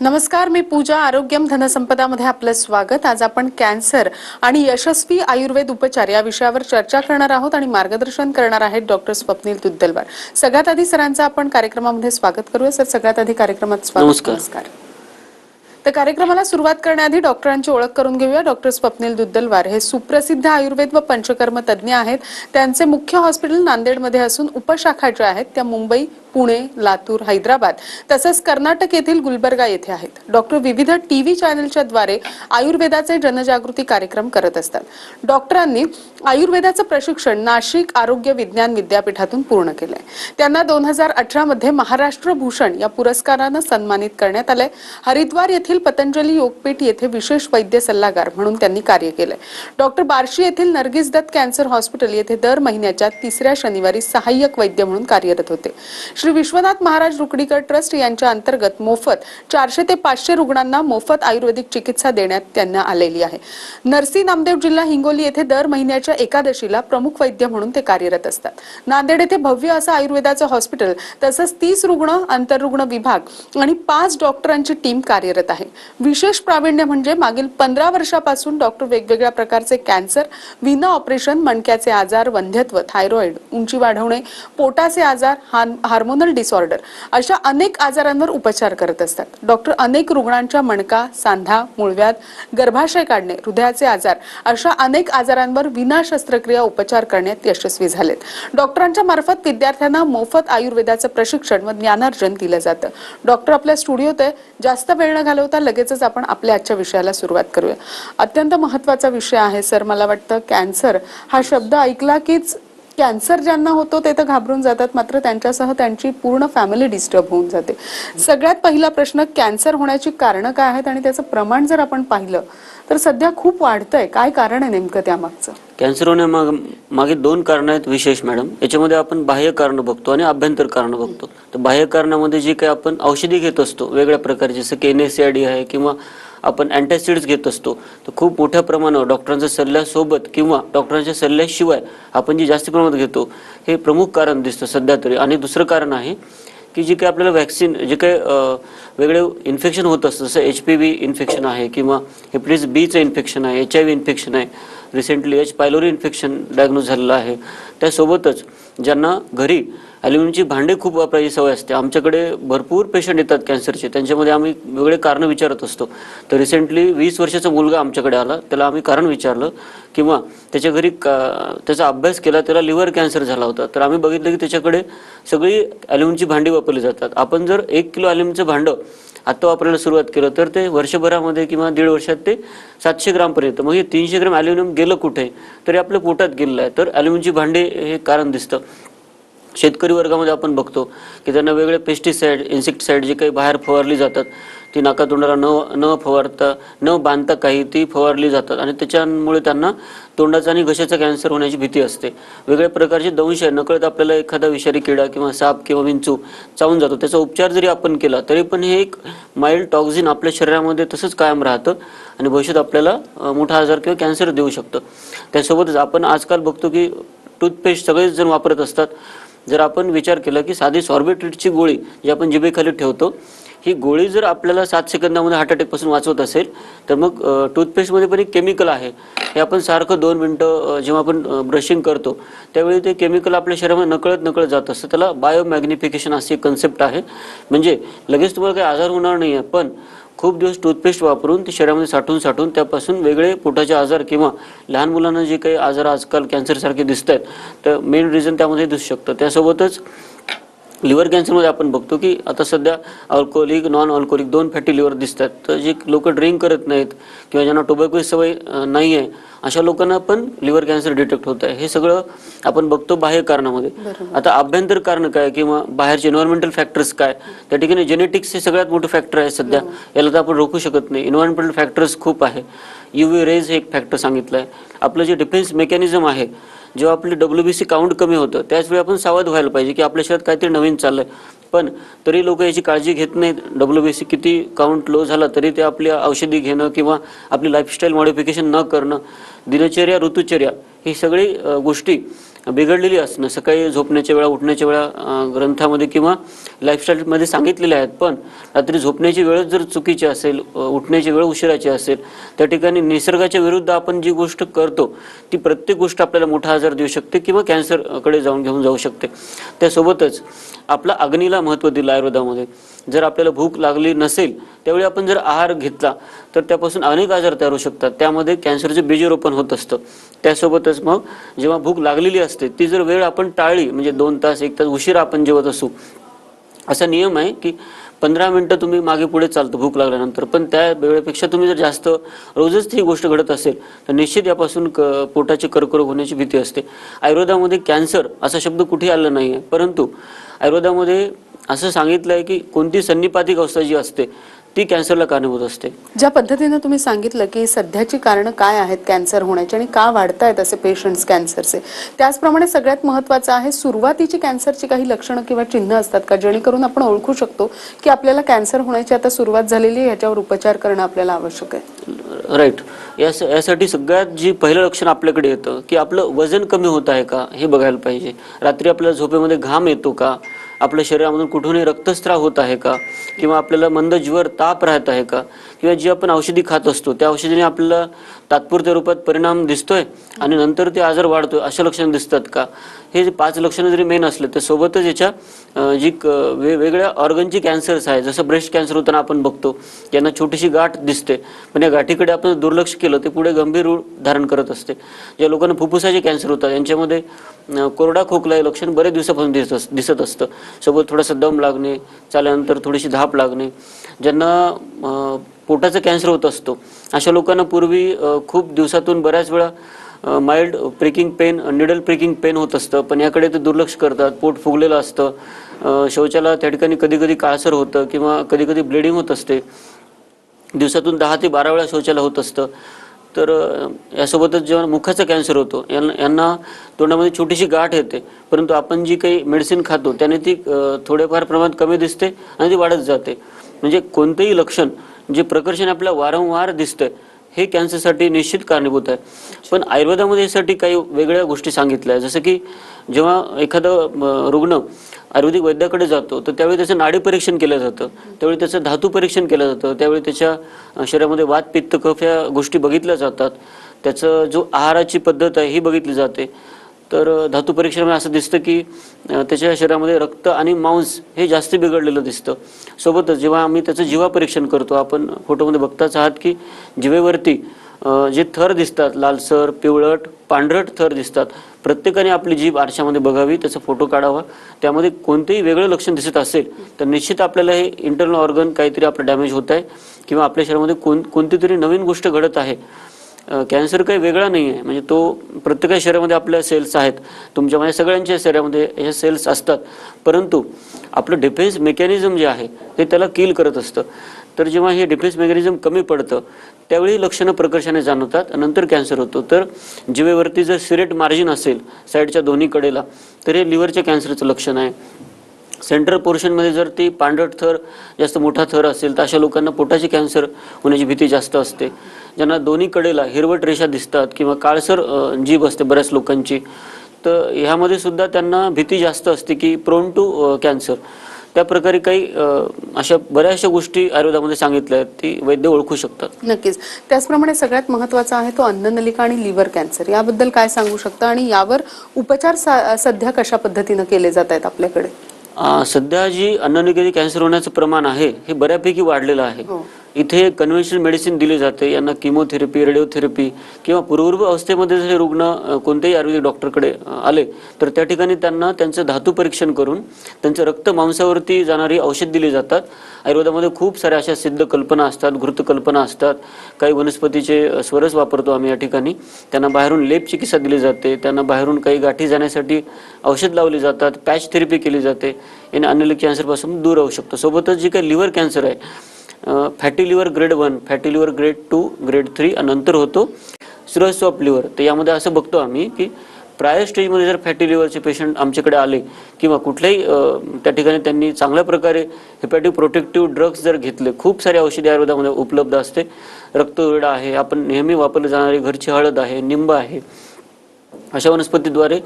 नमस्कार मी पूजा आरोग्यम धनसंपदामध्ये आपलं स्वागत. आज आपण कॅन्सर आणि यशस्वी आयुर्वेद उपचार या विषयावर चर्चा करणार आहोत आणि मार्गदर्शन करणार आहेत डॉक्टर स्वप्नील दुद्दलवार सगळ्यात आधी सरांचं आपण कार्यक्रमामध्ये स्वागत करूया. सर सगळ्यात आधी कार्यक्रमात स्वागत. नमस्कार. तर कार्यक्रमाला सुरुवात करण्याआधी डॉक्टरांची ओळख करून घेऊया. डॉक्टर स्वप्नील दुद्दलवार हे सुप्रसिद्ध आयुर्वेद व पंचकर्म तज्ज्ञ आहेत. त्यांचे मुख्य हॉस्पिटल नांदेडमध्ये असून उपशाखा ज्या आहेत. त्या मुंबई पुणे लातूर हैदराबाद तसंच कर्नाटक येथील गुलबर्गा येथे आहेत. डॉक्टर विविध टीव्ही चॅनलच्या द्वारे आयुर्वेदाचे जनजागृती कार्यक्रम करत असतात. डॉक्टरांनी आयुर्वेदाचं प्रशिक्षण नाशिक आरोग्य विज्ञान विद्यापीठातून पूर्ण केलंय. त्यांना दोन हजार अठरा मध्ये महाराष्ट्र भूषण या पुरस्कारानं सन्मानित करण्यात आलंय. हरिद्वार येथील पतंजली योगपीठ येथे विशेष वैद्य सल्लागार म्हणून त्यांनी कार्य केलंय. डॉक्टर बार्शी येथील नर्गिस दत्त कॅन्सर हॉस्पिटल येथे दर महिन्याच्या तिसऱ्या शनिवारी सहाय्यक वैद्य म्हणून कार्यरत होते. श्री विश्वनाथ महाराज रुकडीकर ट्रस्ट यांच्या अंतर्गत मोफत चारशे ते पाचशे रुग्णांना मोफत आयुर्वेदिक चिकित्सा देण्यात त्यांना आलेली आहे. नरसी नामदेव जिल्हा हिंगोली येथे दर महिन्याच्या एकादशीला प्रमुख वैद्य म्हणून ते कार्यरत असतात. नांदेड येथे भव्य असं आयुर्वेदाचं हॉस्पिटल तसंच तीस रुग्ण आंतररुग्ण विभाग आणि पाच डॉक्टरांची टीम कार्यरत आहे. विशेष प्रावीण्य म्हणजे मागील पंधरा वर्षापासून डॉक्टर वेगवेगळ्या प्रकारचे कॅन्सर विना ऑपरेशन मणक्याचे आजार वंध्यत्व थायरॉइड उंची वाढवणे पोटाचे आजार हार्मोनल डिसऑर्डर अशा अनेक आजारांवर उपचार करत असतात. डॉक्टर अनेक रुग्णांच्या मणका सांधा मुळव्यात गर्भाशय काढणे हृदयाचे आजार अशा अनेक आजारांवर विना शस्त्रक्रिया उपचार करण्यात यशस्वी झालेत. डॉक्टरांच्या मार्फत विद्यार्थ्यांना मोफत आयुर्वेदाचं प्रशिक्षण व ज्ञानार्जन दिलं जातं. डॉक्टर आपल्या स्टुडिओत आहे. जास्त वेळ न घालवता लगेचच आपण आपल्या आजच्या विषयाला सुरुवात करूया. अत्यंत महत्त्वाचा विषय आहे सर. मला वाटतं कॅन्सर हा शब्द ऐकला कीच कॅन्सर ज्यांना होतो ते तर घाबरून जातात मात्र त्यांच्यासह त्यांची पूर्ण फॅमिली डिस्टर्ब होऊन जाते. सगळ्यात पहिला प्रश्न कॅन्सर होण्याची कारणं काय आहेत आणि त्याचं प्रमाण जर आपण पाहिलं तर सध्या खूप वाढतंय. काय कारण आहे नेमकं त्यामागचं? कॅन्सर होण्यामाग मागे दोन कारण आहेत विशेष मॅडम. याच्यामध्ये आपण बाह्य कारण बघतो आणि अभ्यंतर कारण बघतो. तर बाह्य कारणामध्ये जे काही आपण औषधी घेत असतो वेगळ्या प्रकारचे जसं की डी आहे किंवा आपण अँटासिड्स घेत असतो. तर खूप मोठ्या प्रमाणावर डॉक्टरांच्या सल्ल्यासोबत किंवा डॉक्टरांच्या सल्ल्याशिवाय आपण जे जास्त प्रमाणात घेतो हे प्रमुख कारण दिसतं सध्या तरी. आणि दुसरं कारण आहे की जे काही आपल्याला व्हॅक्सिन जे काही वेगळे इन्फेक्शन होत असतं जसं एच पी व्ही इन्फेक्शन आहे किंवा हेपटिस बीचं इन्फेक्शन आहे एच आय व्ही इन्फेक्शन आहे. Recently H pylori infection diagnose झालेलं आहे. त्यासोबतच ज्यांना घरी ॲल्युमिनियमची भांडे खूप वापरायची सवय असते. आमच्याकडे भरपूर पेशंट येतात कॅन्सरचे त्यांच्यामध्ये आम्ही वेगळे कारणं विचारत असतो. तर रिसेंटली वीस वर्षाचा मुलगा आमच्याकडे आला. त्याला आम्ही कारण विचारलं किंवा त्याच्या घरी का त्याचा अभ्यास केला त्याला लिव्हर कॅन्सर झाला होता. तर आम्ही बघितलं की त्याच्याकडे सगळी ॲल्युमिनियमची भांडी वापरली जातात. आपण जर एक किलो ॲल्युमिनियमचं भांडं आत्ता वापरायला सुरुवात केलं तर ते वर्षभरामध्ये किंवा दीड वर्षात ते सातशे ग्रामपर्यंत मग हे तीनशे ग्राम ॲल्युमिनियम गेलं कुठे? तरी आपल्या पोटात गेलेलं आहे. तर ॲल्युमिनियमची भांडे हे कारण दिसतं. शेतकरी वर्गामध्ये आपण बघतो की त्यांना वेगळे पेस्टिसाईड इन्सेक्टिसाईड जे काही बाहेर फवारली जातात ती नाकातोंडाला न न फवारता न बांधता काही ती फवारली जातात. आणि त्याच्यामुळे त्यांना तोंडाचा आणि घशाचा कॅन्सर होण्याची भीती असते. वेगळ्या प्रकारचे दंश आहे. नकळत आपल्याला एखादा विषारी किडा किंवा साप किंवा विंचू चावून जातो. त्याचा उपचार जरी आपण केला तरी पण हे एक माइल्ड टॉक्झिन आपल्या शरीरामध्ये तसंच कायम राहतं आणि भविष्यात आपल्याला मोठा आजार किंवा कॅन्सर देऊ शकतं. त्यासोबतच आपण आजकाल बघतो की टूथपेस्ट सगळेच जण वापरत असतात. जर आपण विचार केला की साधी सॉर्बिट्रिटची गोळी जी आपण जिभेखाली ठेवतो ही गोळी जर आपल्याला सात सेकंदामध्ये हार्ट अटॅकपासून वाचवत असेल तर मग टूथपेस्टमध्ये पण एक केमिकल आहे. हे आपण सारखं दोन मिनटं जेव्हा आपण ब्रशिंग करतो त्यावेळी ते केमिकल आपल्या शरीरामध्ये नकळत नकळत जात असतं. त्याला बायोमॅग्निफिकेशन अशी एक कन्सेप्ट आहे. म्हणजे लगेच तुम्हाला काही आजार होणार नाही आहे पण खूप दिवस टूथपेस्ट वापरून ते शरीरामध्ये साठवून साठवून त्यापासून वेगळे पोटाचे आजार किंवा लहान मुलांना जे काही आजार आजकाल कॅन्सरसारखे दिसत आहेत तर मेन रिझन त्यामध्ये दिसू शकतं. त्यासोबतच लिव्हर कॅन्सरमध्ये आपण बघतो की आता सध्या अल्कोहोलिक नॉन अल्कोहोलिक दोन फॅटी लिव्हर दिसतात. तर जे लोक ड्रिंक करत नाहीत किंवा ज्यांना टोबॅको सवय नाही आहे अशा लोकांना पण लिव्हर कॅन्सर डिटेक्ट होत आहे. हे सगळं आपण बघतो बाह्य कारणामध्ये. आता अभ्यंतर कारण काय किंवा बाहेरचे एन्व्हायरमेंटल फॅक्टर्स काय त्या ठिकाणी जेनेटिक्स हे सगळ्यात मोठं फॅक्टर आहे सध्या. याला तर आपण रोखू शकत नाही. एन्व्हायरमेंटल फॅक्टर्स खूप आहे. युव्ही रेज हे एक फॅक्टर सांगितलं आहे आपलं जे डिफेन्स मेकॅनिझम आहे जेव्हा आपली डब्ल्यू बी सी काउंट कमी होतं त्याचवेळी आपण सावध व्हायला पाहिजे की आपल्या शहरात काहीतरी नवीन चाललंय. पण तरी लोक याची काळजी घेत नाहीत. डब्ल्यू बी सी किती काउंट लो झाला तरी ते आपली औषधी घेणं किंवा आपली लाईफस्टाईल मॉडिफिकेशन न करणं दिनचर्या ऋतुचर्या ही सगळी गोष्टी बिघडलेली असणं सकाळी झोपण्याच्या वेळा उठण्याच्या वेळा ग्रंथामध्ये किंवा लाईफस्टाईलमध्ये सांगितलेले आहेत. पण रात्री झोपण्याची वेळच जर चुकीची असेल उठण्याची वेळ उशिराची असेल त्या ठिकाणी निसर्गाच्या विरुद्ध आपण जी गोष्ट करतो ती प्रत्येक गोष्ट आपल्याला मोठा आजार देऊ शकते किंवा कॅन्सरकडे जाऊन घेऊन जाऊ शकते. त्यासोबतच आपला अग्नीला महत्त्व दिलं आयुर्वेदामध्ये. जर आपल्याला भूक लागली नसेल त्यावेळी आपण जर आहार घेतला तर त्यापासून अनेक आजार तयार होऊ शकतात. त्यामध्ये कॅन्सरचे बीजरोपण होत असतं. त्यासोबतच मग जेव्हा भूक लागलेली असते ती जर वेळ आपण टाळली म्हणजे दोन तास एक तास उशिरा आपण जेवत असू असा नियम आहे की पंधरा मिनटं तुम्ही मागे पुढे चालतो भूक लागल्यानंतर. पण त्या वेळेपेक्षा तुम्ही जर जास्त रोजच ती गोष्ट घडत असेल तर निश्चित यापासून क पोटाचे कर्करोग होण्याची भीती असते. आयुर्वेदामध्ये कॅन्सर असा शब्द कुठे आला नाही आहे परंतु आयुर्वेदामध्ये असं सांगितलं आहे की कोणती सन्निपातिक अवस्था जी असते ती कॅन्सरला कारणीभूत असते. ज्या पद्धतीनं तुम्ही सांगितलं की सध्याची कारणं काय आहेत कॅन्सर होण्याची आणि का वाढतायत असे पेशंट्स कॅन्सरचे त्याचप्रमाणे सगळ्यात महत्वाचं आहे सुरुवातीची कॅन्सरची काही लक्षणं किंवा चिन्ह असतात का? जेणेकरून आपण ओळखू शकतो की आपल्याला कॅन्सर होण्याची आता सुरुवात झालेली आहे याच्यावर उपचार करणं आपल्याला आवश्यक आहे. राईट यास यासाठी सगळ्यात जी पहिलं लक्षण आपल्याकडे येतं की आपलं वजन कमी होत आहे का हे बघायला पाहिजे. रात्री आपल्याला झोपेमध्ये घाम येतो का? आपल्या शरीरामधून कुठूनही रक्तस्त्राव होत आहे का? किंवा आपल्याला मंद ज्वर ताप राहत आहे का? किंवा जी आपण औषधी खात असतो त्या औषधीने आपल्याला तात्पुरत्या रूपात परिणाम दिसतोय आणि नंतर ते आजार वाढतोय अशा लक्षणं दिसतात का? हे जे पाच लक्षणं जरी मेन असले तर सोबतच याच्या जी क- वेगळ्या ऑर्गनची कॅन्सर्स आहे जसं ब्रेस्ट कॅन्सर होताना आपण बघतो यांना छोटीशी गाठ दिसते. पण या गाठीकडे आपण दुर्लक्ष केलं ते पुढे गंभीर रूप धारण करत असते. ज्या लोकांना फुफ्फुसाचे कॅन्सर होतात यांच्यामध्ये कोरडा खोकला हे लक्षण बरेच दिवसापासून दिसत अस- दिसत असतं. सोबत थोडासा दम लागणे चालल्यानंतर थोडीशी धाप लागणे. ज्यांना पोटाचा कॅन्सर होत असतो. अशा लोकांना पूर्वी खूप दिवसातून बऱ्याच वेळा mild pricking pain needle pricking pain होत असतं. पण याकडे ते दुर्लक्ष करतात. पोट फुगलेलं असतं. शौचाला त्या ठिकाणी कधी कधी काळसर होतं किंवा कधी कधी ब्लिडिंग होत असते. दिवसातून दहा ते बारा वेळा शौचाला होत असतं. तर यासोबतच जेव्हा मुखाचा कॅन्सर होतो यांना यांना तोंडामध्ये छोटीशी गाठ येते. परंतु आपण जी काही मेडिसिन खातो त्याने ती थोड्याफार प्रमाणात कमी दिसते आणि ती वाढत जाते. म्हणजे कोणतंही लक्षण जे प्रकर्षण आपल्याला वारंवार दिसतंय हे कॅन्सरसाठी निश्चित कारणीभूत आहे. पण आयुर्वेदामध्ये यासाठी काही वेगळ्या गोष्टी सांगितल्या. जसं की जेव्हा एखादं रुग्ण आयुर्वेदिक वैद्याकडे जातो तर त्यावेळी त्याचं नाडी परीक्षण केलं जातं. त्यावेळी त्याचं धातू परीक्षण केलं जातं. त्यावेळी त्याच्या शरीरामध्ये वात पित्त कफ या गोष्टी बघितल्या जातात. त्याचं जो आहाराची पद्धत आहे ही बघितली जाते. तर धातू परीक्षणामध्ये असं दिसतं की त्याच्या शरीरामध्ये रक्त आणि मांस हे जास्त बिघडलेलं दिसतं. सोबतच जेव्हा आम्ही त्याचं जीवा परीक्षण करतो आपण फोटोमध्ये बघताच आहात की जिवेवरती जे थर दिसतात लालसर पिवळट पांढरट थर दिसतात प्रत्येकाने आपली जीभ आरशामध्ये बघावी त्याचा फोटो काढावा. त्यामध्ये कोणतेही वेगळं लक्षण दिसत असेल तर निश्चित आपल्याला हे इंटरनल ऑर्गन काहीतरी आपलं डॅमेज होत आहे किंवा आपल्या शरीरामध्ये कोण कोणती तरी नवीन गोष्ट घडत आहे. कॅन्सर काही वेगळा नाही आहे म्हणजे तो प्रत्येक शरीरामध्ये आपल्या सेल्स आहेत. तुमच्या म्हणजे सगळ्यांच्या शरीरामध्ये हे सेल्स असतात. परंतु आपलं डिफेन्स मेकॅनिझम जे आहे ते त्याला किल करत असतं. तर जेव्हा हे डिफेन्स मेकॅनिझम कमी पडतं त्यावेळी लक्षणं प्रकर्षाने जाणवतात नंतर कॅन्सर होतो. तर जिवेवरती जर सिरेट मार्जिन असेल साईडच्या दोन्ही कडेला तर हे लिव्हरच्या कॅन्सरचं लक्षण आहे. सेंट्रल पोर्शनमध्ये जर ती पांढरट थर जास्त मोठा थर असेल तर अशा लोकांना पोटाची कॅन्सर होण्याची भीती जास्त असते. ज्यांना दोन्ही कडेला हिरवट रेषा दिसतात किंवा काळसर जीभ असते बऱ्याच लोकांची तर ह्यामध्ये सुद्धा त्यांना भीती जास्त असते की प्रोन टू कॅन्सर. त्या प्रकारे काही अशा बऱ्याचशा गोष्टी आयुर्वेदामध्ये सांगितल्या आहेत ती वैद्य ओळखू शकतात. नक्कीच. त्याचप्रमाणे सगळ्यात महत्त्वाचा आहे तो अन्ननलिका आणि लिव्हर कॅन्सर. याबद्दल काय सांगू शकता आणि यावर उपचार सा- सध्या कशा पद्धतीनं केले जात आहेत आपल्याकडे? सध्या जी अन्ननिगरी कॅन्सर होण्याचं प्रमाण आहे हे बऱ्यापैकी वाढलेलं आहे. हो. इथे कन्व्हेन्शनल मेडिसिन दिली जाते. यांना किमोथेरपी रेडिओथेरपी किंवा पूर्व अवस्थेमध्ये जर रुग्ण कोणत्याही आयुर्वेदिक डॉक्टरकडे आले तर त्या ठिकाणी त्यांना त्यांचं धातू परीक्षण करून त्यांचं रक्त मांसावरती जाणारी औषध दिली जातात. आयुर्वेदामध्ये खूप साऱ्या अशा सिद्ध कल्पना असतात घृत कल्पना असतात. काही वनस्पतीचे स्वरस वापरतो आम्ही या ठिकाणी. त्यांना बाहेरून लेप चिकित्सा दिली जाते. त्यांना बाहेरून काही गाठी जाण्यासाठी औषध लावली जातात. पॅच थेरपी केली जाते. याने अन्नलिक कॅन्सरपासून दूर राहू शकतो. सोबतच जी काही लिव्हर कॅन्सर आहे fatty liver grade one fatty liver grade two grade three नंतर होतो सिरोसिस ऑफ लिव्हर तर यामध्ये असं बघतो आम्ही की प्रायर स्टेजमध्ये जर फॅटी लिव्हरचे पेशंट आमच्याकडे आले किंवा कुठल्याही त्या ठिकाणी त्यांनी चांगल्या प्रकारे हेपॅटिक प्रोटेक्टिव्ह ड्रग्ज जर घेतले खूप सारे औषधी आयुर्वेदामध्ये उपलब्ध असते. रक्तवेडा आहे आपण नेहमी वापरली जाणारी घरची हळद आहे निंब आहे. अशा वनस्पतीद्वारे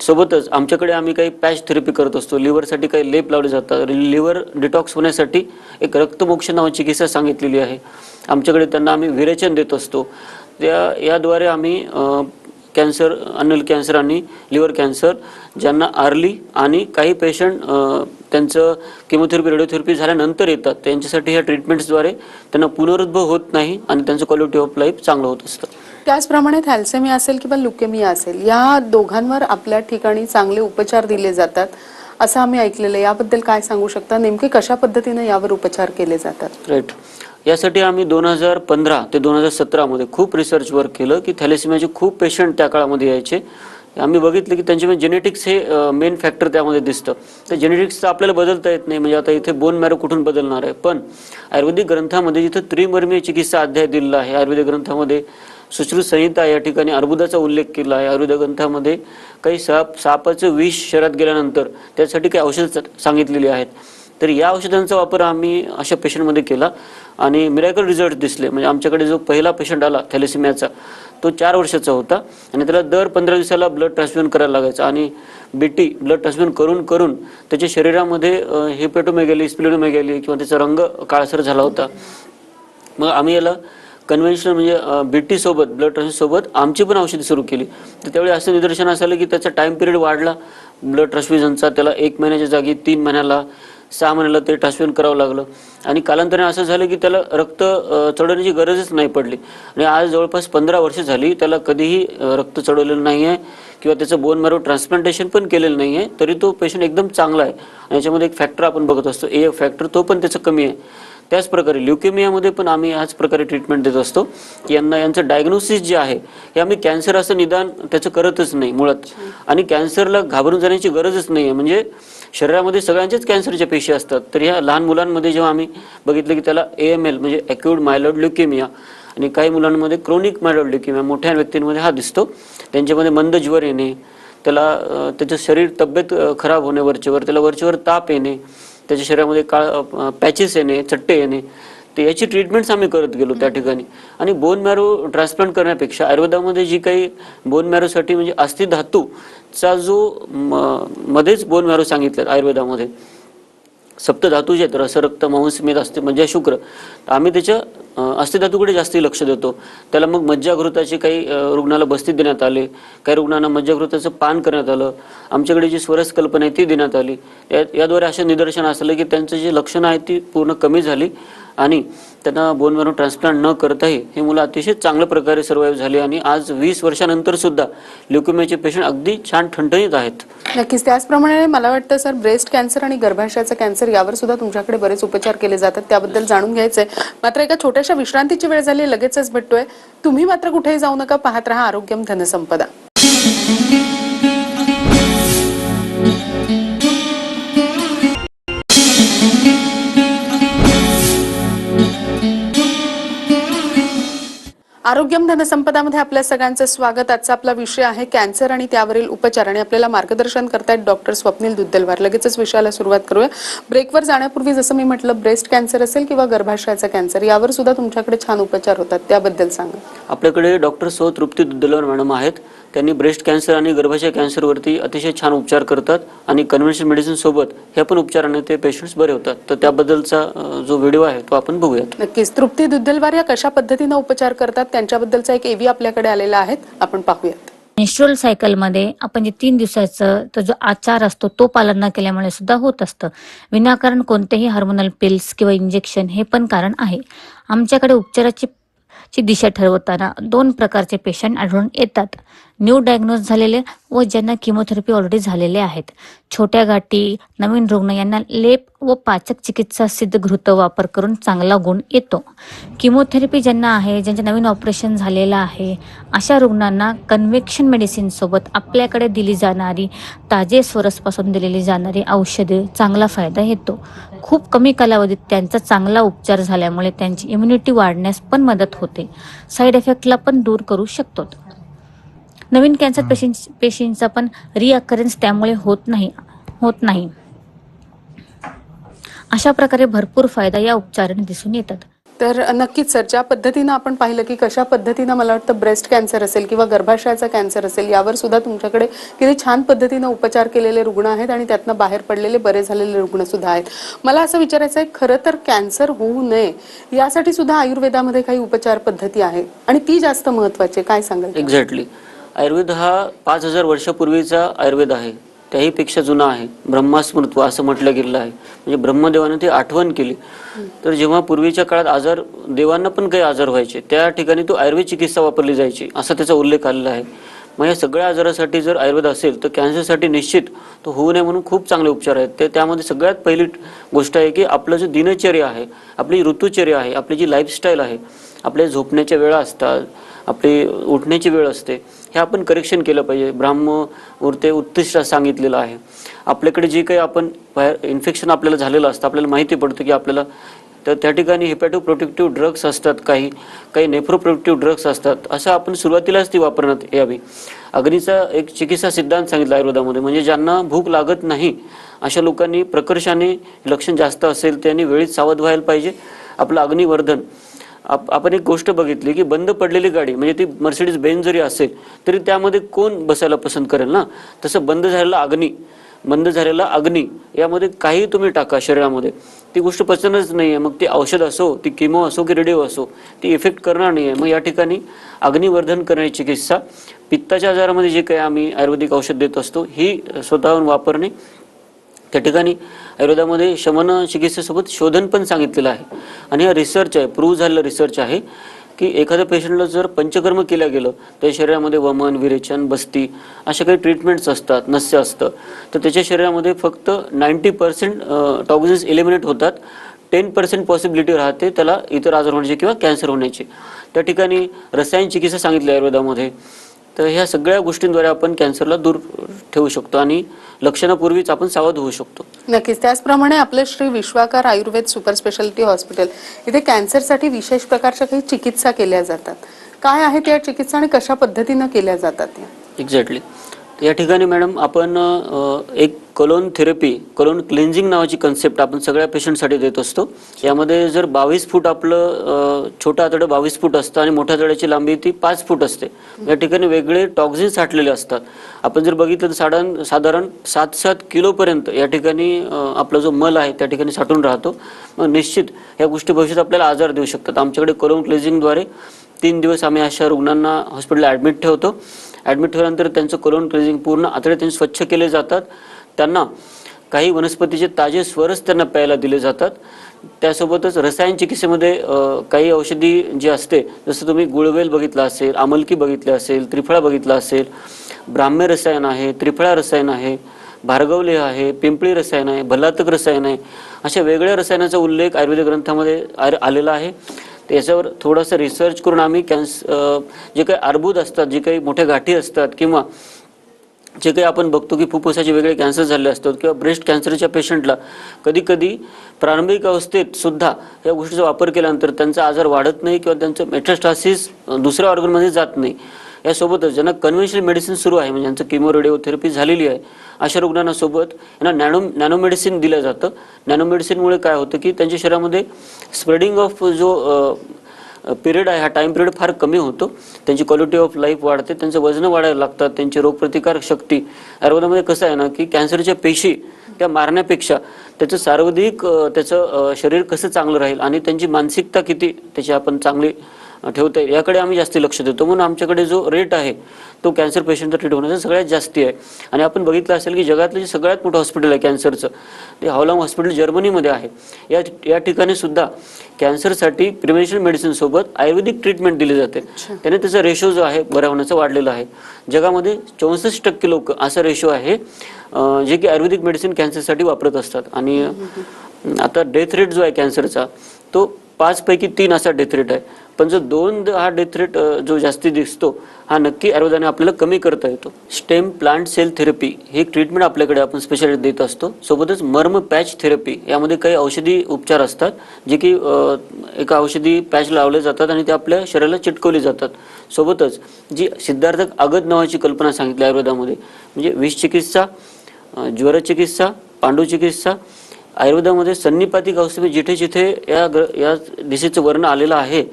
सोबतच आमच्याकडे आम्ही काही पॅच थेरपी करत असतो. लिव्हरसाठी काही लेप लावले जातात. लिव्हर डिटॉक्स होण्यासाठी एक रक्तमोक्ष नावाची चिकित्सा सांगितलेली आहे. आमच्याकडे त्यांना आम्ही विरेचन देत असतो. त्या याद्वारे आम्ही कॅन्सर अन्नल कॅन्सर आणि लिव्हर कॅन्सर ज्यांना आर्ली आणि काही पेशंट त्यांचं किमोथेरपी रेडिओथेरपी झाल्यानंतर येतात. त्यांच्यासाठी ह्या ट्रीटमेंट्सद्वारे त्यांना पुनरुद्भव होत नाही आणि त्यांचं क्वालिटी ऑफ लाईफ चांगलं होत असतं. त्याचप्रमाणे थॅल्सेमिया असेल किंवा लुकेमिया असेल या दोघांवर आपल्या ठिकाणी चांगले उपचार दिले जातात असं आम्ही ऐकलेलं याबद्दल काय सांगू शकता? नेमके कशा पद्धतीने यावर उपचार केले जातात? राईट यासाठी आम्ही दोन हजार पंधरा ते दोन हजार सतरामध्ये खूप रिसर्च वर्क केलं की थॅलेसिमियाचे खूप पेशंट त्या काळामध्ये यायचे. आम्ही बघितलं की त्यांचे म्हणजे जेनेटिक्स हे मेन फॅक्टर त्यामध्ये दिसतं. तर जेनेटिक्सचं आपल्याला बदलता येत नाही म्हणजे आता इथे बोन मॅरो कुठून बदलणार आहे? पण आयुर्वेदिक ग्रंथामध्ये जिथं त्रिमर्मीय चिकित्सा अध्याय दिलेला आहे आयुर्वेदिक ग्रंथामध्ये सुश्रुत संहिता या ठिकाणी अर्बुदाचा उल्लेख केला आहे. अर्बुदा ग्रंथामध्ये काही साप सापाचं विष शहरात गेल्यानंतर त्यासाठी काही औषध सांगितलेली आहेत. तर या औषधांचा वापर आम्ही अशा पेशंटमध्ये केला आणि मिरॅकल रिझल्ट दिसले. म्हणजे आमच्याकडे जो पहिला पेशंट आला थॅलेसिमियाचा तो चार वर्षाचा होता आणि त्याला दर पंधरा दिवसाला ब्लड ट्रान्सफ्युजन करायला लागायचं आणि बीटी ब्लड ट्रान्सफ्युजन करून करून त्याच्या शरीरामध्ये हिपेटोमेगॅली स्पिलोमेगॅली किंवा त्याचा रंग काळसर झाला होता. मग आम्ही याला कन्व्हेन्शनल म्हणजे बी टी सोबत ब्लड ट्रान्सफ्यूजन सोबत आमची पण औषधी सुरू केली. तर त्यावेळी असं निदर्शन आलं की त्याचा टाइम पिरियड वाढला. ब्लड ट्रान्सफ्युजनचा त्याला एक महिन्याच्या जागी तीन महिन्याला सहा महिन्याला ते ट्रान्सफ्युजन करावं लागलं. आणि कालांतराने असं झालं की त्याला रक्त चढवण्याची गरजच नाही पडली. आणि आज जवळपास पंधरा वर्ष झाली त्याला कधीही रक्त चढवलेलं नाही आहे किंवा त्याचं बोन मॅरो ट्रान्सप्लांटेशन पण केलेलं नाही आहे तरी तो पेशंट एकदम चांगला आहे. आणि याच्यामध्ये एक फॅक्टर आपण बघत असतो. ए फॅक्टर तो पण त्याचं कमी आहे. त्याच प्रकारे ल्युकेमियामध्ये पण आम्ही ह्याच प्रकारे ट्रीटमेंट देत असतो. की यांना यांचं डायग्नोसिस जे आहे हे आम्ही कॅन्सर असं निदान त्याचं करतच नाही मुळात. आणि कॅन्सरला घाबरून जाण्याची गरजच नाही आहे म्हणजे शरीरामध्ये सगळ्यांचेच कॅन्सरच्या पेशी असतात. तर ह्या लहान मुलांमध्ये जेव्हा आम्ही बघितलं की त्याला ए एम एल म्हणजे अक्यूड मायलॉड ल्युकेमिया आणि काही मुलांमध्ये क्रोनिक मायलॉड ल्युकेमिया मोठ्या व्यक्तींमध्ये हा दिसतो. त्यांच्यामध्ये मंद ज्वर येणे त्याला त्याचं शरीर तब्येत खराब होणे वरचेवर त्याला वरचेवर ताप येणे त्याच्या शरीरामध्ये काळ पॅचेस येणे चट्टे येणे तर याची ट्रीटमेंट्स आम्ही करत गेलो त्या ठिकाणी. आणि बोन मॅरो ट्रान्सप्लांट करण्यापेक्षा आयुर्वेदामध्ये जी काही बोन मॅरोसाठी म्हणजे अस्थि धातूचा जो मध्येच बोन मॅरो सांगितलं आयुर्वेदामध्ये सप्तधातू जे आहेत रस रक्त मांस मेद असते मज्जा शुक्र तर आम्ही त्याच्या असते धातूकडे जास्ती लक्ष देतो. त्याला मग मज्जाघृताचे काही रुग्णाला बस्ती देण्यात आले. काही रुग्णांना मज्जाघृताचं पान करण्यात आलं. आमच्याकडे जी स्वरस कल्पना आहे ती देण्यात आली. याद्वारे असं निदर्शन असलं की त्यांचं जे लक्षणं आहेत ती पूर्ण कमी झाली. आणि त्यांना बोन मॅरो ट्रान्सप्लांट न करताही हे मुलं अतिशय चांगल्या प्रकारे सर्वाईव्ह झाली आणि आज वीस वर्षानंतर सुद्धा ल्युकेमियाचे पेशंट अगदी छान ठणठणीत आहेत. नक्कीच. त्याचप्रमाणे मला वाटतं सर ब्रेस्ट कॅन्सर आणि गर्भाशयाचं कॅन्सर यावर सुद्धा तुमच्याकडे बरेच उपचार केले जातात. त्याबद्दल जाणून घ्यायचंय. मात्र एका छोट्याशा विश्रांतीची वेळ झाली लगेचच भेटतोय. तुम्ही मात्र कुठेही जाऊ नका. पाहत राहा आरोग्यम धनसंपदा. आरोग्यम धनसंपदामध्ये आपल्या सगळ्यांचं स्वागत. आजचा आपला विषय आहे कॅन्सर आणि त्यावरील उपचार. आणि आपल्याला मार्गदर्शन करतायत डॉक्टर स्वप्नील दुद्दलवार. लगेचच विषयाला सुरुवात करूया. ब्रेकवर जाण्यापूर्वी जसं मी म्हटलं ब्रेस्ट कॅन्सर असेल किंवा गर्भाशयाचा कॅन्सर यावर सुद्धा तुमच्याकडे छान उपचार होतात. त्याबद्दल सांगा. आपल्याकडे डॉक्टर सो तृप्ती दुद्धलवर मॅडम आहेत. त्यांनी ब्रेस्ट कॅन्सर आणि गर्भाशय कॅन्सरवरती अतिशय छान उपचार करतात आणि कन्व्हेन्शनल मेडिसिन सोबत ह्या पण उपचाराने ते पेशंट्स बरे होतात. तर त्याबद्दलचा जो व्हिडिओ आहे तो आपण बघूयात. नक्कीच. तृप्ती दुद्दलवार या कशा पद्धतीनं उपचार करतात त्यांच्याबद्दलचा एक एव्ही आपल्याकडे आलेला आहे. आपण पाहूयात. मेन्स्ट्रुअल सायकलमध्ये आपण जे तीन दिवसाचं तो जो आचार असतो तो पालन न केल्यामुळे सुद्धा होत असतं. विनाकारण कोणतेही हार्मोनल पिल्स किंवा इंजेक्शन हे पण कारण आहे. आमच्याकडे उपचाराची ची दिशा ठरवताना दोन प्रकारचे पेशंट आढळून येतात. न्यू डायग्नोज झालेले व ज्यांना किमोथेरपी ऑलरेडी झालेले आहेत. छोट्या गाठी नवीन रुग्ण यांना लेप व पाचक चिकित्सा सिद्ध घृत वापर करून चांगला गुण येतो. किमोथेरपी ज्यांना आहे ज्यांचे नवीन ऑपरेशन झालेलं आहे अशा रुग्णांना कन्व्हेक्शन मेडिसिनसोबत आपल्याकडे दिली जाणारी ताजे स्वरसपासून दिलेली जाणारी औषधे चांगला फायदा येतो खूप कमी कालावधीत त्यांचा चांगला उपचार झाल्यामुळे त्यांची इम्युनिटी वाढण्यास पण मदत होते. साईड इफेक्टला पण दूर करू शकतो. नवीन कॅन्सर पेशंट पेशंटचा पण रिअकरन्स त्यामुळे होत नाही होत नाही. अशा प्रकारे भरपूर फायदा या उपचाराने दिसून येतात. तर नक्कीच सर ज्या पद्धतीनं आपण पाहिलं की कशा पद्धतीनं मला वाटतं ब्रेस्ट कॅन्सर असेल किंवा गर्भाशयाचा कॅन्सर असेल यावर सुद्धा तुमच्याकडे किती छान पद्धतीनं उपचार केलेले रुग्ण आहेत आणि त्यातनं बाहेर पडलेले बरे झालेले रुग्ण सुद्धा आहेत. मला असं विचारायचं आहे खरं तर कॅन्सर होऊ नये यासाठी सुद्धा आयुर्वेदामध्ये काही उपचार पद्धती आहे आणि ती जास्त महत्वाची आहे. काय सांगाल? एक्झॅक्टली आयुर्वेद हा पाच हजार वर्षापूर्वीचा आयुर्वेद आहे. त्याही पेक्षा जुना आहे. ब्रह्मास्मृत्व असं म्हटलं गेलेलं आहे. म्हणजे ब्रह्मदेवानं ती आठवण केली. तर जेव्हा पूर्वीच्या काळात आजार देवांना पण काही आजार व्हायचे त्या ठिकाणी तो आयुर्वेद चिकित्सा वापरली जायची असा त्याचा उल्लेख आलेला आहे. मग या सगळ्या आजारासाठी जर आयुर्वेद असेल तर कॅन्सरसाठी निश्चित तो होऊ नये म्हणून खूप चांगले उपचार आहेत. ते त्यामध्ये सगळ्यात पहिली गोष्ट आहे की आपलं जे दिनचर्या आहे आपली ऋतुचर्या आहे आपली जी लाईफस्टाईल आहे आपल्या झोपण्याच्या वेळा असतात आपली उठण्याची वेळ असते हे आपण करेक्शन केलं पाहिजे. ब्राह्म उरते सांगितलेलं आहे. आपल्याकडे जे काही आपण बाहेर इन्फेक्शन आपल्याला झालेलं असतं आपल्याला माहिती पडतं की आपल्याला तर त्या ठिकाणी हिपॅटो प्रोटेक्टिव्ह ड्रग्स असतात काही काही नेफ्रो प्रोटेक्टिव्ह ड्रग्स असतात. असं आपण सुरुवातीलाच ती वापरण्यात यावी. अग्नीचा एक चिकित्सा सिद्धांत सांगितला आयुर्वेदामध्ये म्हणजे ज्यांना भूक लागत नाही अशा लोकांनी प्रकर्षाने लक्षण जास्त असेल त्यांनी वेळीच सावध व्हायला पाहिजे. आपलं अग्निवर्धन आपण एक गोष्ट बघितली की बंद पडलेली गाडी म्हणजे ती मर्सिडीज बेन जरी असेल तरी त्यामध्ये कोण बसायला पसंत करेल ना? तसं बंद झालेला अग्नी बंद झालेला अग्नी यामध्ये काही तुम्ही टाका शरीरामध्ये. ती गोष्ट पचनच नाही आहे मग ती औषध असो ती किमो असो की रेडिओ असो ती इफेक्ट करणार नाही आहे मग या ठिकाणी अग्निवर्धन करण्याची चिकित्सा पित्ताच्या आजारामध्ये जे काही आम्ही आयुर्वेदिक औषध देत असतो ही स्वतःहून वापरणे त्या ठिकाणी आयुर्वेदामध्ये शमन चिकित्सेसोबत शोधन पण सांगितलेलं आहे. आणि हा रिसर्च आहे प्रूव्ह झालेलं रिसर्च आहे की एखाद्या पेशंटला जर पंचकर्म केलं गेलं त्या शरीरामध्ये वमन विरेचन बस्ती अशा काही ट्रीटमेंट्स असतात नस्य असतं तर त्याच्या शरीरामध्ये फक्त नाईन्टी पर्सेंट टॉक्झिन्स एलिमिनेट होतात. टेन पर्सेंट पॉसिबिलिटी राहते त्याला इतर आजार होण्याची किंवा कॅन्सर होण्याची. त्या ठिकाणी रसायन चिकित्सा सांगितली आयुर्वेदामध्ये. तर ह्या सगळ्या गोष्टींद्वारे आपण कॅन्सरला दूर ठेवू शकतो आणि लक्षणापूर्वीच आपण सावध होऊ शकतो. नक्कीच. त्याचप्रमाणे आपलं Shri Vishwakar Ayurved super speciality hospital इथे कॅन्सरसाठी विशेष प्रकारच्या काही चिकित्सा केल्या जातात. काय आहेत या चिकित्सा आणि कशा पद्धतीनं केल्या जातात एक्झॅक्टली या ठिकाणी मॅडम आपण एक कलोन थेरपी कलोन क्लिन्झिंग नावाची कन्सेप्ट आपण सगळ्या पेशंटसाठी देत असतो. यामध्ये जर बावीस फूट आपलं छोटा आतडं बावीस फूट असतं आणि मोठ्या आतड्याची लांबी ती पाच फूट असते. या ठिकाणी वेगळे टॉक्झिन साठलेले असतात. आपण जर बघितलं तर साधारण साधारण सात सात किलोपर्यंत या ठिकाणी आपला जो मल आहे त्या ठिकाणी साठून राहतो. मग निश्चित या गोष्टी भविष्यात आपल्याला आजार देऊ शकतात. आमच्याकडे कलोन क्लिन्झिंगद्वारे तीन दिवस आम्ही अशा रुग्णांना हॉस्पिटलला ॲडमिट ठेवतो. ॲडमिट ठेवल्यानंतर त्यांचं कोलोन क्लिनिंग पूर्ण आतडे त्यांचे स्वच्छ केले जातात. त्यांना काही वनस्पतीचे ताजे स्वरच त्यांना प्यायला दिले जातात. त्यासोबतच रसायन चिकित्सेमध्ये काही औषधी जी असते जसं तुम्ही गुळवेल बघितलं असेल आमलकी बघितले असेल त्रिफळा बघितला असेल ब्राह्म्य रसायन आहे त्रिफळा रसायन आहे भार्गवले आहे पिंपळी रसायन आहे भल्लातक रसायन आहे अशा वेगळ्या रसायनाचा उल्लेख आयुर्वेद ग्रंथामध्ये आलेला आहे. तर याच्यावर थोडंसं रिसर्च करून आम्ही कॅन्स जे काही अर्बुद असतात जे काही मोठ्या गाठी असतात किंवा जे काही आपण बघतो की फुफ्फुसाचे वेगळे कॅन्सर झाले असतात किंवा ब्रेस्ट कॅन्सरच्या पेशंटला कधी कधी प्रारंभिक अवस्थेत सुद्धा या गोष्टीचा वापर केल्यानंतर त्यांचा आजार वाढत नाही किंवा त्यांचं मेटास्टासिस दुसऱ्या ऑर्गनमध्ये जात नाही. यासोबतच ज्यांना कन्व्हेन्शनल मेडिसिन सुरू आहे म्हणजे ज्यांचं किमो रेडिओथेरपी झालेली आहे अशा रुग्णांना सोबत यांना नॅनो नॅनो मेडिसिन दिलं जातं. नॅनो मेडिसिनमुळे काय होतं की त्यांच्या शरीरामध्ये स्प्रेडिंग ऑफ जो पिरियड आहे हा टाइम पिरियड फार कमी होतो. त्यांची क्वालिटी ऑफ लाईफ वाढते त्यांचं वजन वाढायला लागतात त्यांची रोगप्रतिकारक शक्ती. आयुर्वेदामध्ये कसं आहे ना की कॅन्सरच्या पेशी त्या मारण्यापेक्षा त्याचं सार्वधिक त्याचं शरीर कसं चांगलं राहील आणि त्यांची मानसिकता किती त्याची आपण चांगली ठेवता येईल. याकडे आम्ही जास्ती लक्ष देतो. म्हणून आमच्याकडे जो रेट आहे तो कॅन्सर पेशंटचा ट्रीट होण्याचा सगळ्यात जास्ती आहे. आणि आपण बघितलं असेल की जगातलं जे सगळ्यात मोठं हॉस्पिटल आहे कॅन्सरचं ते हावलांग हॉस्पिटल जर्मनीमध्ये आहे. या या ठिकाणी सुद्धा कॅन्सरसाठी प्रिव्हेन्शन मेडिसिन सोबत आयुर्वेदिक ट्रीटमेंट दिली जाते. त्याने त्याचा रेशो जो आहे बरा होण्याचा वाढलेला आहे. जगामध्ये चौसष्ट टक्के लोक असा रेशो आहे जे की आयुर्वेदिक मेडिसिन कॅन्सरसाठी वापरत असतात. आणि आता डेथ रेट जो आहे कॅन्सरचा तो पाचपैकी तीन असा डेथ रेट आहे. पण जो दोन द- हा डेथ रेट जो जास्ती दिसतो हा नक्की आयुर्वेदाने आपल्याला कमी करता येतो. स्टेम प्लांट सेल थेरपी ही ट्रीटमेंट आपल्याकडे आपण स्पेशालिटी देत असतो. सोबतच मर्म पॅच थेरपी यामध्ये काही औषधी उपचार असतात जे की एका औषधी पॅच लावले जातात आणि ते आपल्या शरीराला चिटकवले जातात. सोबतच जी सिद्धार्थक अगद नावाची कल्पना सांगितली आयुर्वेदामध्ये म्हणजे विष चिकित्सा ज्वरचिकित्सा ज्वर चिकित्सा चिकित्सा आयुर्वेदामध्ये सन्निपातिक औषधी जिथे जिथे या ग्र- या डिसीजचं वर्ण आलेलं आहे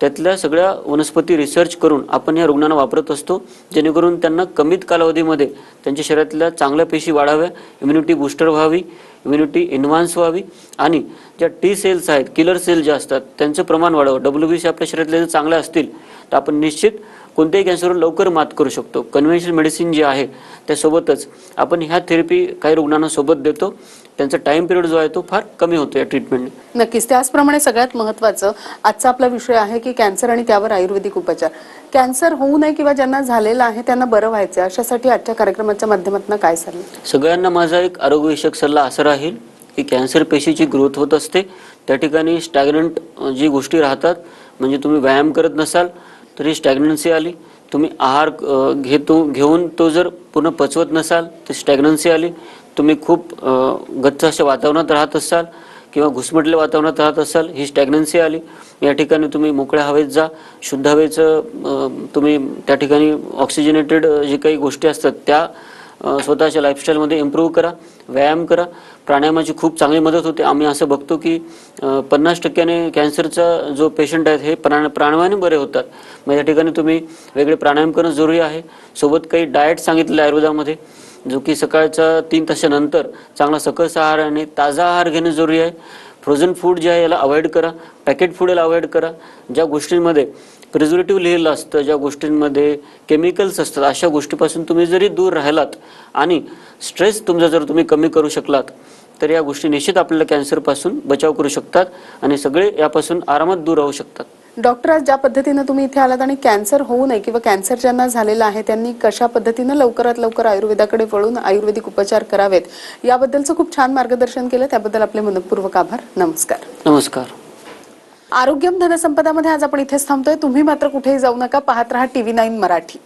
त्यातल्या सगळ्या वनस्पती रिसर्च करून आपण या रुग्णांना वापरत असतो जेणेकरून त्यांना कमीत कालावधीमध्ये त्यांच्या शरीरातल्या चांगल्या पेशी वाढाव्या इम्युनिटी बूस्टर व्हावी इम्युनिटी इन्व्हान्स व्हावी आणि ज्या टी सेल्स आहेत किलर सेल ज्या असतात त्यांचं प्रमाण वाढावं. डब्ल्यू बी सी आपल्या शरीरातले जर चांगल्या असतील तर आपण निश्चित कोणत्याही कॅन्सरवर लवकर मात करू शकतो. कन्व्हेन्शनल मेडिसिन जे आहे त्यासोबतच आपण ह्या थेरपी काही रुग्णांना सोबत देतो. त्यांचा टाइम पिरियड जो आहे तो फार कमी होतो या ट्रीटमेंटने नक्कीच. त्याचप्रमाणे सगळ्यात महत्वाचं आजचा आपला विषय आहे की कॅन्सर आणि त्यावर आयुर्वेदिक उपचार. कॅन्सर होऊ नये किंवा ज्यांना झालेलं आहे त्यांना बरं व्हायचं. अशासाठी आजच्या कार्यक्रमाच्या माध्यमातून काय सांगेल सगळ्यांना माझा एक आरोग्यविषयक सल्ला असा राहील की कॅन्सर पेशीची ग्रोथ होत असते. त्या ठिकाणी स्टॅग्नंट जी गोष्टी राहतात म्हणजे तुम्ही व्यायाम करत नसाल तरी स्टॅग्नन्सी आली. तुम्ही आहार घेतो घेऊन तो जर पूर्ण पचवत नसाल तर स्टॅग्नन्सी आली. तुम्ही खूप गच्च अशा वातावरणात राहत असाल किंवा घुसमटल्या वातावरणात राहत असाल ही स्टॅग्नन्सी आली. या ठिकाणी तुम्ही मोकळ्या हवेत जा. शुद्ध हवेचं तुम्ही त्या ठिकाणी ऑक्सिजनेटेड जे काही गोष्टी असतात त्या स्वतःच्या लाईफस्टाईलमध्ये इम्प्रूव्ह करा व्यायाम करा. प्राणायामाची खूप चांगली मदत होते. आम्ही असं बघतो की पन्नास टक्क्याने कॅन्सरचा जो पेशंट आहेत हे प्राण प्राणायामाने बरे होतात. मग या ठिकाणी तुम्ही वेगळे प्राणायाम करणं जरुरी आहे. सोबत काही डाएट सांगितलेलं आहे आयुर्वेदामध्ये जो की सकाळच्या तीन तासानंतर चांगला सकस आहार आणि ताजा आहार घेणं जरुरी आहे. फ्रोझन फूड जे आहे याला अवॉइड करा पॅकेट फूड याला अवॉइड करा. ज्या गोष्टींमध्ये प्रिझर्वेटिव्ह लिहिलेलं असतं ज्या गोष्टींमध्ये केमिकल्स असतात अशा गोष्टीपासून तुम्ही जरी दूर राहिलात आणि स्ट्रेस तुमचा जर तुम्ही कमी करू शकलात तर या गोष्टी निश्चित आपल्याला कॅन्सरपासून बचाव करू शकतात आणि सगळे यापासून आरामात दूर राहू शकतात. डॉक्टर आज ज्या पद्धतीनं तुम्ही इथे आलात आणि कॅन्सर होऊ नये किंवा कॅन्सर ज्यांना झालेलं आहे त्यांनी कशा पद्धतीनं लवकरात लवकर आयुर्वेदाकडे वळून आयुर्वेदिक उपचार करावेत याबद्दलचं खूप छान मार्गदर्शन केलं. त्याबद्दल आपले मनपूर्वक आभार. नमस्कार. नमस्कार. आरोग्यम धनसंपदामध्ये आज आपण इथेच थांबतोय. तुम्ही मात्र कुठेही जाऊ नका. पाहत रहा टीव्ही नाईन मराठी.